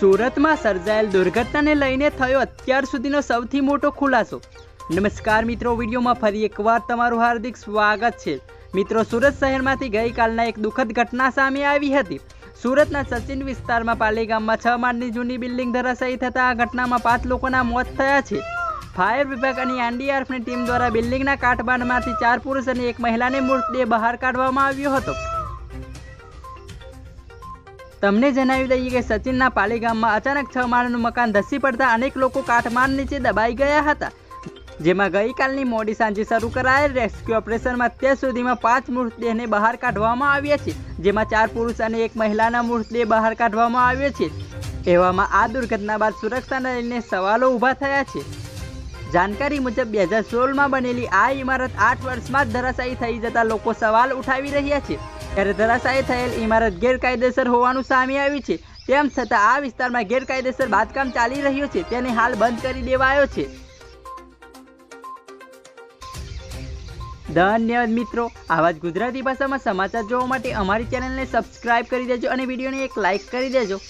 સુરતમાં સર્જાયેલ દુર્ઘટનાને લઈને થયો અત્યાર સુધીનો સૌથી મોટો ખુલાસો. નમસ્કાર મિત્રો, વિડીયોમાં ફરી એકવાર તમારું હાર્દિક સ્વાગત છે. મિત્રો, સુરત શહેરમાંથી ગઈકાલના એક દુઃખદ ઘટના સામે આવી હતી. સુરતના સચિન વિસ્તારમાં પાલી ગામમાં છ માળની જૂની બિલ્ડિંગ ધરાશાયી થતાં આ ઘટનામાં પાંચ લોકોના મોત થયા છે. ફાયર વિભાગ અને એનડીઆરએફની ટીમ દ્વારા બિલ્ડિંગના કાટબાનમાંથી ચાર પુરુષ અને એક મહિલાને મૃતદેહ બહાર કાઢવામાં આવ્યો હતો. તમને જણાવી દઈએ કે સચિનના પાલી ગામમાં અચાનક છ માળનું મકાન ધસી પડતા અનેક લોકો કાટમાળ નીચે દબાઈ ગયા હતા, જેમાં ગઈકાલની મોડી સાંજે શરૂ કરાયેલ રેસ્ક્યુ ઓપરેશનમાં અત્યાર સુધીમાં પાંચ મૃતદેહને બહાર કાઢવામાં આવ્યા છે, જેમાં ચાર પુરુષ અને એક મહિલાના મૃતદેહ બહાર કાઢવામાં આવ્યો છે. એવામાં આ દુર્ઘટના બાદ સુરક્ષાને લઈને સવાલો ઊભા થયા છે. જાણકારી મુજબ બે હજાર સોળમાં બનેલી આ ઇમારત આઠ વર્ષમાં જ ધરાશાયી થઈ જતા લોકો સવાલ ઉઠાવી રહ્યા છે. ત્યારે ધરાશાયી થયેલ ઇમારત ગેરકાયદેસર હોવાનું સામે આવ્યું છે. તેમ છતાં આ વિસ્તારમાં ગેરકાયદેસર બાંધકામ ચાલી રહ્યું છે. તેને હાલ બંધ કરી દેવાયો છે. ધન્યવાદ મિત્રો. આવા જ ગુજરાતી ભાષામાં સમાચાર જોવા માટે અમારી ચેનલને સબસ્ક્રાઇબ કરી દેજો અને વિડીયોને એક લાઇક કરી દેજો.